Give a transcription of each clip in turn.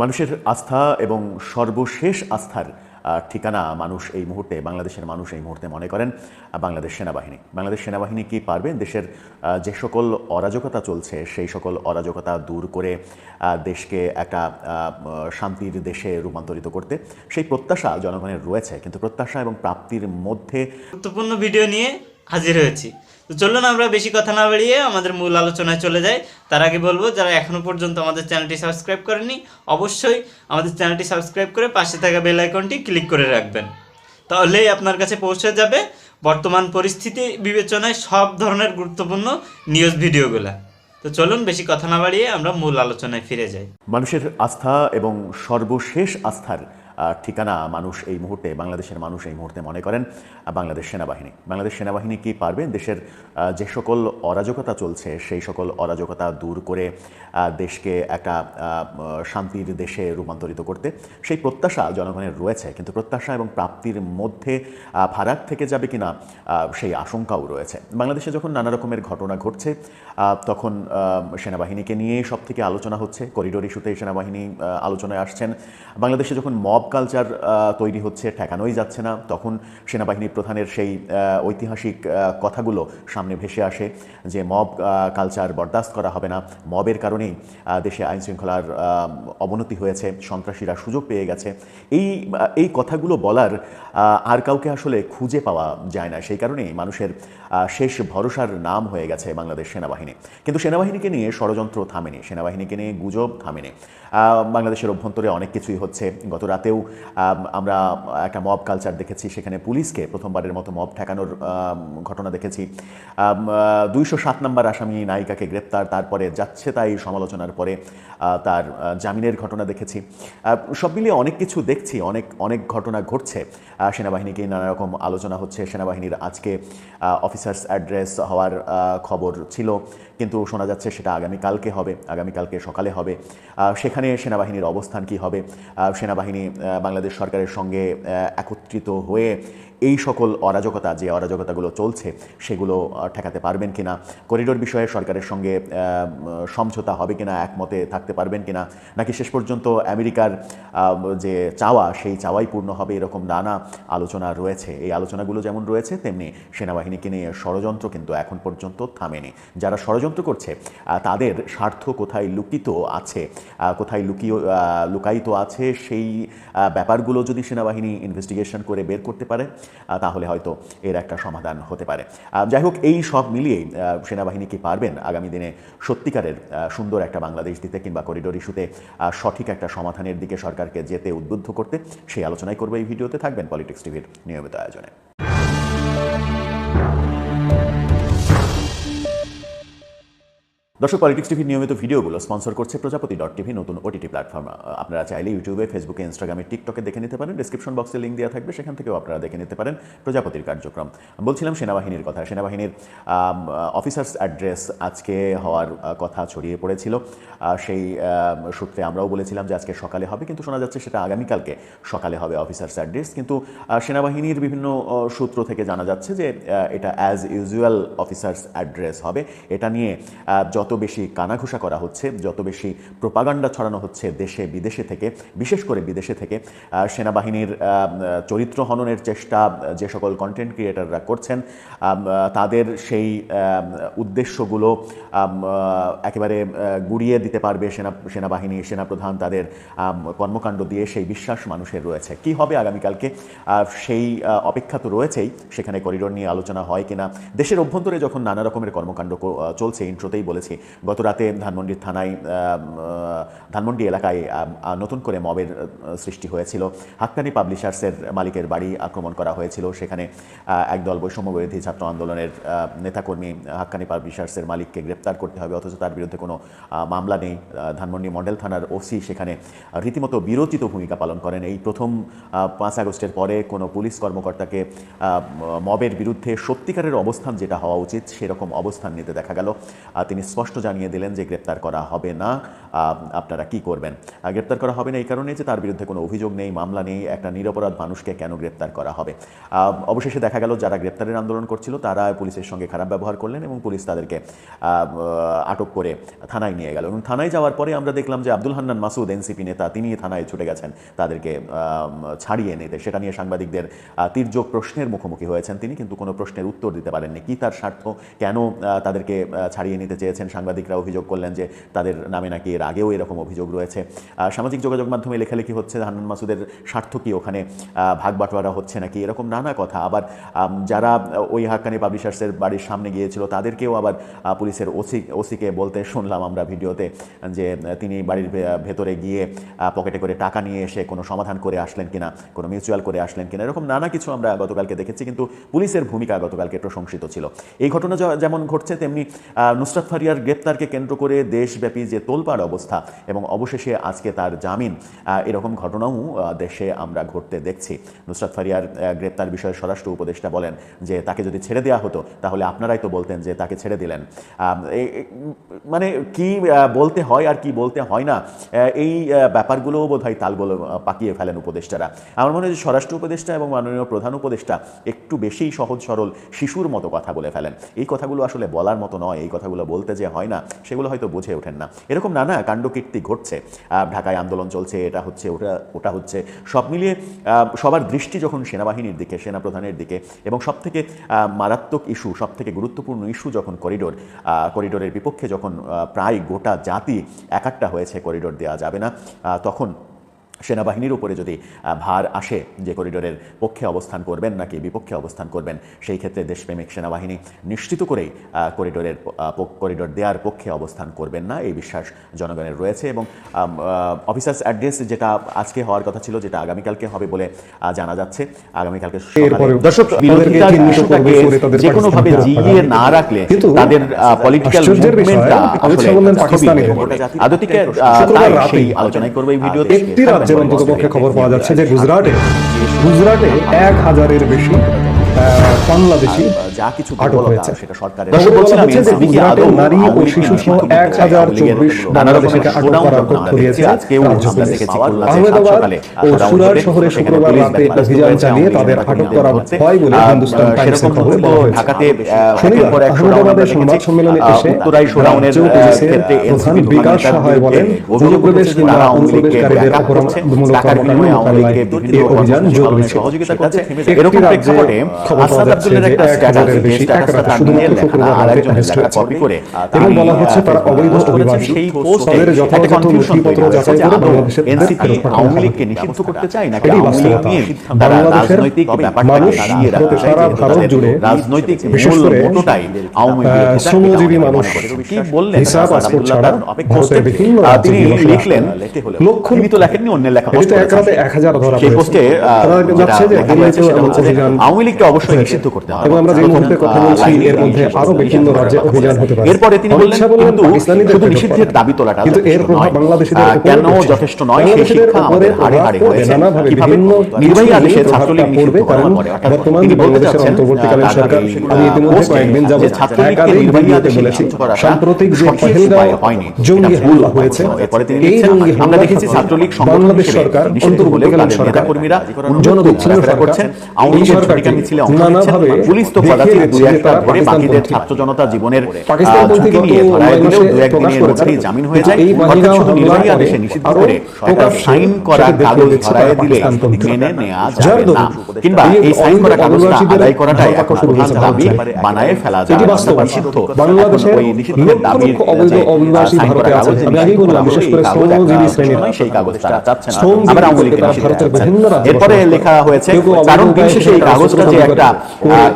মানুষের আস্থা এবং সর্বশেষ আস্থার ঠিকানা মানুষ এই মুহূর্তে, বাংলাদেশের মানুষ এই মুহূর্তে মনে করেন বাংলাদেশ সেনাবাহিনী। বাংলাদেশ সেনাবাহিনী কি পারবে? দেশের যে সকল অরাজকতা চলছে, সেই সকল অরাজকতা দূর করে দেশকে একটা শান্তির দেশে রূপান্তরিত করতে, সেই প্রত্যাশা জনগণের রয়েছে। কিন্তু প্রত্যাশা এবং প্রাপ্তির মধ্যে গুরুত্বপূর্ণ ভিডিও নিয়ে হাজির হয়েছি। তো চলুন আমরা বেশি কথা না বাড়িয়ে আমাদের মূল আলোচনায় চলে যাই। তার আগে বলব, যারা এখনও পর্যন্ত আমাদের চ্যানেলটি সাবস্ক্রাইব করেনি অবশ্যই আমাদের চ্যানেলটি সাবস্ক্রাইব করে পাশে থাকা বেল আইকনটি ক্লিক করে রাখবেন। তাহলেই আপনার কাছে পৌঁছে যাবে বর্তমান পরিস্থিতি বিবেচনায় সব ধরনের গুরুত্বপূর্ণ নিউজ ভিডিওগুলো। তো চলুন বেশি কথা না বাড়িয়ে আমরা মূল আলোচনায় ফিরে যাই। মানুষের আস্থা এবং সর্বশেষ আস্থার ঠিকানা মানুষ এই মুহূর্তে, বাংলাদেশের মানুষ এই মুহূর্তে মনে করেন বাংলাদেশ সেনাবাহিনী। বাংলাদেশ সেনাবাহিনী কি পারবে? দেশের যে সকল অরাজকতা চলছে, সেই সকল অরাজকতা দূর করে দেশকে একটা শান্তির দেশে রূপান্তরিত করতে। সেই প্রত্যাশা জনগণের রয়েছে, কিন্তু প্রত্যাশা এবং প্রাপ্তির মধ্যে ফারাক থেকে যাবে কিনা সেই আশঙ্কাও রয়েছে। বাংলাদেশে যখন নানা রকমের ঘটনা ঘটছে তখন সেনাবাহিনীকে নিয়ে সব থেকে আলোচনা হচ্ছে। করিডোর ইস্যুতে সেনাবাহিনী আলোচনায় আসছেন। বাংলাদেশে যখন মব কালচার তৈরি হচ্ছে, ঠেকানোই যাচ্ছে না। তখন সেনাবাহিনী প্রধানের সেই ঐতিহাসিক কথাগুলো সামনে ভেসে আসে যে মব কালচার বরদাস্ত করা হবে না। মবের কারণেই দেশে আইন শৃঙ্খলার অবনতি হয়েছে। সন্ত্রাসীরা সুযোগ পেয়ে গেছে। এই এই কথাগুলো বলার আর কাউকে আসলে খুঁজে পাওয়া যায় না। সেই কারণেই মানুষের শেষ ভরসার নাম হয়ে গেছে বাংলাদেশ সেনাবাহিনী। কিন্তু সেনাবাহিনীকে নিয়ে ষড়যন্ত্র থামেনি। সেনাবাহিনীকে নিয়ে গুজব থামেনি। বাংলাদেশের অভ্যন্তরে অনেক কিছুই হচ্ছে। গত রাতেও আহ, আমরা একটা মব কালচার দেখেছি সেখানে পুলিশকে প্রথমবারের মতো মব ঠেকানোর ঘটনা দেখেছি। দুইশো সাত নম্বর আসামি নায়িকাকে গ্রেপ্তার তারপরে যাচ্ছে তাই সমালোচনার পরে তার জামিনের ঘটনা দেখেছি। সব মিলিয়ে অনেক কিছু দেখছি অনেক অনেক ঘটনা ঘটছে। সেনাবাহিনীকে নানা রকম আলোচনা হচ্ছে সেনাবাহিনীর আজকে অফিসার্স অ্যাড্রেস হওয়ার খবর ছিল। কিন্তু শোনা যাচ্ছে সেটা আগামীকালকে হবে আগামীকালকে সকালে হবে। সেখানে সেনাবাহিনীর অবস্থান কি হবে? সেনাবাহিনী বাংলাদেশ সরকারের সঙ্গে একত্রিত হয়ে এই সকল অরাজকতা, যে অরাজকতাগুলো চলছে, সেগুলো ঠেকাতে পারবেন কিনা? করিডোর বিষয়ে সরকারের সঙ্গে সমঝোতা হবে কিনা? একমতে থাকতে পারবেন কিনা? নাকি শেষ পর্যন্ত আমেরিকার যে চাওয়া, সেই চাওয়াই পূর্ণ হবে? এরকম নানা আলোচনা রয়েছে। এই আলোচনাগুলো যেমন রয়েছে, তেমনি সেনাবাহিনীকে নিয়ে ষড়যন্ত্র কিন্তু এখন পর্যন্ত থামেনি। যারা ষড়যন্ত্র করছে তাদের স্বার্থ কোথায় লুকিত আছে? কোথায় লুকিয়ে লুকায়িত আছে? সেই ব্যাপারগুলো যদি সেনাবাহিনী ইনভেস্টিগেশন করে বের করতে পারে তাহলে হয়তো এর একটা সমাধান হতে পারে। যাই হোক, এই সব মিলিয়ে সেনাবাহিনী কি পারবেন? আগামী দিনে সত্যিকারের সুন্দর একটা বাংলাদেশ দিতে কিংবা করিডোর ইস্যুতে সঠিক একটা সমাধানের দিকে সরকারকে যেতে উদ্বুদ্ধ করতে, সেই আলোচনাই করবে এই ভিডিওতে। থাকবেন পলিটিক্স টিভির নিয়মিত আয়োজনে। দর্শক পলিটিক্স টিভির নিয়মিত ভিডিওগুলো স্পন্সর করছে প্রজাপতি ডট টিভি, নতুন ওটিটি প্ল্যাটফর্ম আপনারা চাইলে ইউটিউবে ফেসবুকে ইনস্টাগ্রামে টিকটকে দেখে নিতে পারেন। ডিসক্রিপশন বক্সে লিঙ্ক দেওয়া থাকবে, সেখান থেকেও আপনারা দেখে নিতে পারেন প্রজাপতির কার্যক্রম। বলছিলাম সেনাবাহিনীর কথা। সেনাবাহিনীর অফিসার্স অ্যাড্রেস আজকে হওয়ার কথা ছড়িয়ে পড়েছিল। সেই সূত্রে আমরাও বলেছিলাম যে আজকে সকালে হবে, কিন্তু শোনা যাচ্ছে সেটা আগামীকালকে সকালে হবে অফিসার্স অ্যাড্রেস কিন্তু সেনাবাহিনীর বিভিন্ন সূত্র থেকে জানা যাচ্ছে যে এটা অ্যাজ ইউজুয়াল অফিসার্স অ্যাড্রেস হবে। এটা নিয়ে যত বেশি কানাঘুষা করা হচ্ছে, যত বেশি প্রোপাগান্ডা ছড়ানো হচ্ছে দেশে বিদেশে থেকে, বিশেষ করে বিদেশে থেকে সেনাবাহিনীর চরিত্র হননের চেষ্টা, যে সকল কন্টেন্ট ক্রিয়েটাররা করছেন তাদের সেই উদ্দেশ্যগুলো একেবারে গুড়িয়ে দিতে পারবে সেনা, সেনাবাহিনী, সেনাপ্রধান তাদের কর্মকাণ্ড দিয়ে সেই বিশ্বাস মানুষের রয়েছে। কি হবে আগামীকালকে? সেই অপেক্ষা তো রয়েছেই, সেখানে করিডোর নিয়ে আলোচনা হয় কিনা? দেশের অভ্যন্তরে যখন নানা রকমের কর্মকাণ্ড চলছে ইন্ট্রোতেই বলেছি গত রাতে ধানমন্ডির থানায় ধানমন্ডি এলাকায় নতুন করে মবের সৃষ্টি হয়েছিল। হাক্কানি পাবলিশার্সের মালিকের বাড়ি আক্রমণ করা হয়েছিল। সেখানে একদল বৈষম্য বিরোধী ছাত্র আন্দোলনের নেতাকর্মী হাক্কানি পাবলিশার্সের মালিককে গ্রেপ্তার করতে হবে, অথচ তার বিরুদ্ধে কোনো মামলা নেই। ধানমন্ডি মডেল থানার ওসি সেখানে রীতিমতো বিরোচিত ভূমিকা পালন করেন। এই প্রথম পাঁচ আগস্টের পরে কোনো পুলিশ কর্মকর্তাকে মবের বিরুদ্ধে সত্যিকারের অবস্থান যেটা হওয়া উচিত, সেরকম অবস্থান নিতে দেখা গেল। তিনি স্পষ্ট স্পষ্ট জানিয়ে দিলেন যে গ্রেপ্তার করা হবে না। আপনারা কি করবেন? গ্রেপ্তার করা হবে না এই কারণে যে তার বিরুদ্ধে কোনো অভিযোগ নেই, মামলা নেই, একটা নিরপরাধ মানুষকে কেন গ্রেপ্তার করা হবে? অবশেষে দেখা গেল যারা গ্রেপ্তারের আন্দোলন করছিল তারা পুলিশের সঙ্গে খারাপ ব্যবহার করলেন এবং পুলিশ তাদেরকে আটক করে থানায় নিয়ে গেল। এবং থানায় যাওয়ার পরে আমরা দেখলাম যে আব্দুল হান্নান মাসুদ, এনসিপি নেতা তিনি থানায় ছুটে গেছেন। তাদেরকে ছাড়িয়ে নিতে। সেটা নিয়ে সাংবাদিকদের তীর্যক প্রশ্নের মুখোমুখি হয়েছেন তিনি, কিন্তু কোনো প্রশ্নের উত্তর দিতে পারেননি। কি তার স্বার্থ? কেন তাদেরকে ছাড়িয়ে নিতে চেয়েছেন সাংবাদিকরা অভিযোগ করলেন যে তাদের নামে নাকি এর আগেও এরকম অভিযোগ রয়েছে। সামাজিক যোগাযোগ মাধ্যমে লেখালেখি হচ্ছে, হান্নান মাসুদের স্বার্থ কি ওখানে ভাগ বাটোয়ারা হচ্ছে নাকি, এরকম নানা কথা। আবার যারা ওই হাক্কানি পাবলিশার্সের বাড়ির সামনে গিয়েছিল, তাদেরকেও আবার পুলিশের ওসি, ওসিকে বলতে শুনলাম আমরা ভিডিওতে যে তিনি বাড়ির ভেতরে গিয়ে পকেটে করে টাকা নিয়ে এসে কোনো সমাধান করে আসলেন কিনা, কোনো মিউচুয়াল করে আসলেন কিনা, এরকম নানা কিছু আমরা গতকালকে দেখেছি, কিন্তু পুলিশের ভূমিকা গতকালকে প্রশংসিত ছিল। এই ঘটনা যেমন ঘটছে, তেমনি নুসরাত ফারিয়ার গ্রেপ্তারকে কেন্দ্র করে দেশব্যাপী যে তোলপাড় অবস্থা এবং অবশেষে আজকে তার জামিন এরকম ঘটনাও দেশে আমরা ঘটতে দেখছি। নুসরাত ফারিয়ার গ্রেপ্তার বিষয়ে স্বরাষ্ট্র উপদেষ্টা বলেন যে তাকে যদি ছেড়ে দেওয়া হতো, তাহলে আপনারাই তো বলতেন যে তাকে ছেড়ে দিলেন। মানে কি বলতে হয় আর কি বলতে হয় না এই ব্যাপারগুলোও বোধ হয় তালগুলো পাকিয়ে ফেলেন উপদেষ্টারা। আমার মনে হয় যে স্বরাষ্ট্র উপদেষ্টা এবং মাননীয় প্রধান উপদেষ্টা একটু বেশিই সহজ সরল শিশুর মতো কথা বলে ফেলেন। এই কথাগুলো আসলে বলার মতো নয়, এই কথাগুলো বলতে যে হয় না, সেগুলো হয়তো বুঝে ওঠেন না। এরকম নানা কাণ্ডকীর্তি ঘটছে। ঢাকায় আন্দোলন চলছে, এটা হচ্ছে, ওটা ওটা হচ্ছে। সব মিলিয়ে সবার দৃষ্টি যখন সেনাবাহিনীর দিকে, সেনাপ্রধানের দিকে, এবং সব থেকে মারাত্মক ইস্যু সব থেকে গুরুত্বপূর্ণ ইস্যু যখন করিডোর করিডোরের বিপক্ষে যখন প্রায় গোটা জাতি একাট্টা হয়েছে, করিডোর দেওয়া যাবে না তখন সেনাবাহিনীর উপরে যদি ভার আসে যে করিডোরের পক্ষে অবস্থান করবেন নাকি বিপক্ষে অবস্থান করবেন সেই ক্ষেত্রে দেশপ্রেমিক সেনাবাহিনী নিশ্চিত করেই করিডোরের করিডোর দেওয়ার পক্ষে অবস্থান করবেন না এই বিশ্বাস জনগণের রয়েছে এবং অফিসার্স অ্যাড্রেস যেটা আজকে হওয়ার কথা ছিল যেটা আগামীকালকে হবে বলে জানা যাচ্ছে। আগামীকালকে দর্শক যে কোনোভাবে জিইয়ে না রাখলে তাদের পলিটিক্যাল মুভমেন্টটা বললেন পাকিস্তানি আদতিকে আলোচনায় করবে এই ভিডিওতে। অন্তত পক্ষে খবর পাওয়া যাচ্ছে যে গুজরাটে গুজরাটে এক হাজারের বেশি বাংলাদেশি যা কিছু আটক হয়েছে। সেটা সরকারের বলছিলাম যে গুজরাটে নারী ও শিশু সহ এক হাজার চব্বিশ বাংলাদেশিকে আটক করার তথ্য দিয়েছে আহমেদাবাদ ও সুরাট শহরে শুক্রবার রাতে অভিযান চালিয়ে তাদের আটক করা হয় বলে হিন্দুস্তান টাইমসের খবরে বলা হয়েছে। শনিবার আহমেদাবাদের সংবাদ সম্মেলনে এসে প্রধান বিকাশ সহায় বলেন অনুপ্রবেশ কিংবা অনুপ্রবেশকারীদের অপরাধমূলক বিনিময়ে আওয়ামী মোকাবেলায় এই অভিযান জোর কর্মসূচি দিয়েছে। সহযোগিতা করছে। একটি রাজ্যে প্রেক্ষাপটে যে একটা স্ট্যাটাস যে স্ট্যাটাসটা তার নিজের লেখা না, শুক্রবার রাতে লেখা কপি করে এবং বলা হচ্ছে তারা অবৈধ অভিবাসী সেই পোস্টে একটা যথাযথ confusion নথিপত্র তৈরি হয়েছে যাচাই করে বাংলাদেশের NCP আওয়ামী লীগকে নিষিদ্ধ করতে চায় নাকি এটাই আওয়ামী লীগ নিয়ে তারা রাজনৈতিক ব্যাপারটাকে মানুষ রাখতে সারা ভারত জুড়ে রাজনৈতিক মূল করে আওয়ামী লীগ শ্রমজীবী মানুষ। কি বললেন ভিসা আসাদ ছাড়া ভারতের বিভিন্ন তিনি লিখলেন লক্ষ তো লেখেননি অন্যের লেখা এটি post এক রাতে এক হাজার ধরা সেই পোস্টে তারা যাচ্ছে যে অভিযান আওয়ামী লীগকে অবশ্যই নিষিদ্ধ করতে হবে এবং আমরা যে মুহূর্তে কথা বলছি এর মধ্যে আরও বিভিন্ন রাজ্যে অভিযান হতে পারে এরপরে তিনি বললেন কিন্তু শুধু নিষিদ্ধের দাবি তোলাটা কিন্তু এর প্রভাব। বাংলাদেশিদের কেন যথেষ্ট নয় সেই শিক্ষা আমাদের হাড়ে প্রভাব হাড়ে হয়েছে নানাভাবে বিভিন্ন নির্বাহী আদেশে ছাত্রলীগ পড়বে, কারণ বর্তমান বাংলাদেশের অন্তর্বর্তীকালীন সরকার আমি ইতিমধ্যে কয়েকদিন যাবত ছাত্রলীগকে নির্বাহী আদেশে বলেছি সাম্প্রতিক যে পহেলগাঁও। জঙ্গি ভুল হামলা হয়েছে এরপরে তিনি এই জঙ্গি আমরা হামলা দেখেছি ছাত্রলীগ বাংলাদেশ সরকার অন্তর্বর্তীকালীন সরকার সরকার করছেন আওয়ামী সরকারকে মিছিলে অংশ নিচ্ছেন পুলিশ তো কদাচিৎ দুই একটা ধরে বাকিদের ছাত্র জনতা জীবনের ঝুঁকি নিয়ে ধরায় দিলেও দু একদিনের মধ্যেই জামিন হয়ে যায়। এই অর্থাৎ শুধু নির্বাহী আদেশে নিষিদ্ধ করে প্রকাশ্যে সাইন করা কাগজ ধরায় দিলে মেনে নেওয়া যাবে না। কিংবা এই সাইন করা কাগজটা আদায় করাটাই এখন প্রধান দাবি বানায় ফেলা যায় নিষিদ্ধ বাংলাদেশের দাবির অবৈধ অভিবাসী ভারতে আছে। আমি আগেই বললাম, বিশেষ করে শ্রমজীবী শ্রেণির সেই কাগজ তারা চাচ্ছেন না। আবার আওয়ামী রাজ্যে এরপরে লেখা হয়েছে কারণ অবৈধ দিন শেষে এই কাগজটা যে একটা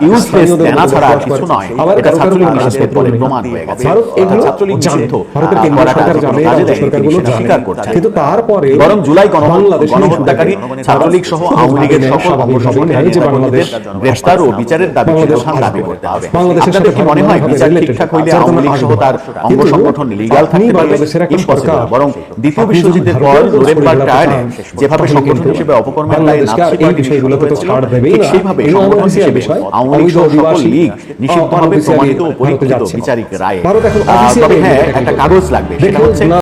ইউজলেস স্থানীয়দের ছাড়া বসবাস কিছু নয়। এটা কারও কারও ছাত্রলীগ নিষেধের পরে প্রমাণ হয়ে গেছে। ভারত এগুলো ছাত্রলীগ জানে। ভারতের আহ, সরকার জানে, রাজ্য সরকারগুলো সেটা জানে। স্বীকার করছেন। কিন্তু তারপরে বরং জুলাই গণহত্যাকারী ছাত্রলীগ সহ আওয়ামী লীগের সকল স্বাভাবিক যে বাংলাদেশ গ্রেফতার ও বিচারের দাবি বাংলাদেশ দাবি করতে হবে। বাংলাদেশের আপনাদের কি মনে হয়? বিচার ঠিকঠাক হইলে আওয়ামী লীগ সহ তার অঙ্গ সংগঠন লিগাল থাকতে বাংলাদেশের একটা সরকার, বরং দ্বিতীয় বিশ্বযুদ্ধের পর যেভাবে সংগঠন হিসেবে অপকর্মের দায়ে নাৎসি পার্টি বিষয়গুলোতে তো ছাড় ঠিক না। সংগঠন হিসেবে বিষয়। আওয়ামী লীগ নিষিদ্ধভাবে প্রমাণিত। বিচারিক রায়ে তবে হ্যাঁ একটা কাগজ লাগবে সেটা হচ্ছে